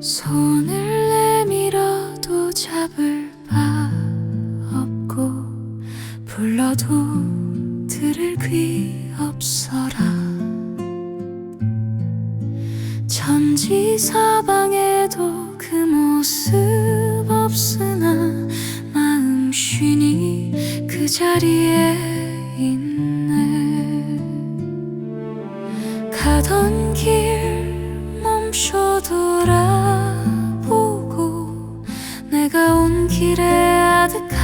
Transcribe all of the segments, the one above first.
손을 내밀어도 잡을 바 없고 불러도 들을 귀 없어라. 모습 없으나 마음 쉬니 그 자리에 있네. 가던 길 멈춰 돌아보고 내가 온 길의 아득함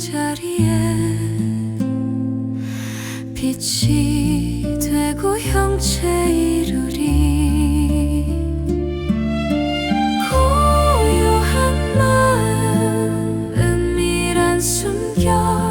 자리에 빛이 되고 형체 이루리 고요한 마음 은밀한 숨결